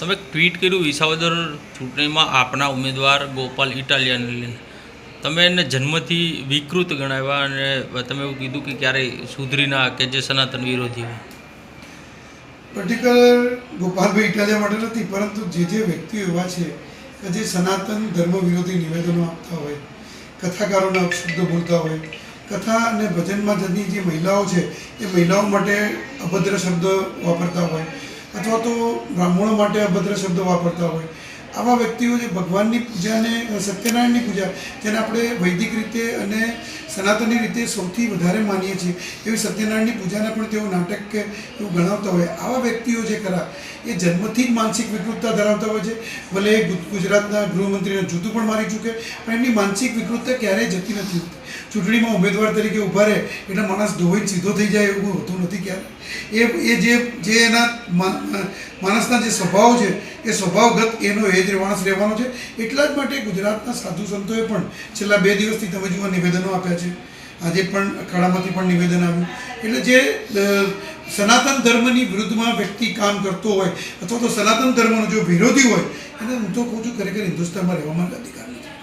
તમે ટ્વીટ કર્યું વિસાવદર ચૂંટણીમાં આપના ઉમેદવાર ગોપાલ ઇટાલિયાને તમે એને જન્મથી વિકૃત ગણાવ્યા અને તમે એવું કીધું કે ક્યારેય સુધરી ના કે જે સનાતન વિરોધી હોય. પર્ટિક્યુલર ગોપાલભાઈ ઇટાલિયા માટે નથી, પરંતુ જે જે વ્યક્તિઓ એવા છે કે જે સનાતન ધર્મ વિરોધી નિવેદનો આપતા હોય, કથાકારોના અપશબ્દો બોલતા હોય, કથા અને ભજનમાં જતી જે મહિલાઓ છે, એ મહિલાઓ માટે અભદ્ર શબ્દ વાપરતા હોય. અથવા તો બ્રાહ્મણો માટે અભદ્ર શબ્દો વાપરતા હોય. આવા વ્યક્તિઓ જે ભગવાનની પૂજાને સત્યનારાયણની પૂજા, જેને આપણે વૈદિક રીતે અને સનાતની રીતે સૌથી વધારે માનીએ છીએ. એવી સત્યનારાયણની પૂજાને પણ તેઓ નાટક કે એવું ગણાવતા હોય. આવા વ્યક્તિઓ જે ખરા, એ જન્મથી જ માનસિક વિકૃતતા ધરાવતા હોય છે. ભલે ગુજરાતના ગૃહમંત્રીને જૂતું પણ મારી ચૂકે, પણ એમની માનસિક વિકૃતતા ક્યારેય જતી નથી. ચૂંટણીમાં ઉમેદવાર તરીકે ઊભા રહે, એટલે માણસ ધોઈને સીધો થઈ જાય એવું હોતું નથી ક્યારે? એ એ જે જે એના માણસના જે સ્વભાવ છે એ સ્વભાવગત એનો એ જ માણસ રહેવાનો છે. એટલા જ માટે ગુજરાતના સાધુ સંતોએ પણ છેલ્લા બે દિવસથી તમે જુઓ નિવેદનો આપ્યા છે. આજે પણ અખાડામાંથી પણ નિવેદન આવ્યું. એટલે જે સનાતન ધર્મની વિરુદ્ધમાં વ્યક્તિ કામ કરતો હોય અથવા તો સનાતન ધર્મનો જો વિરોધી હોય, એને હું તો કહું છું, ખરેખર હિન્દુસ્તાનમાં રહેવા માટે અધિકાર નથી.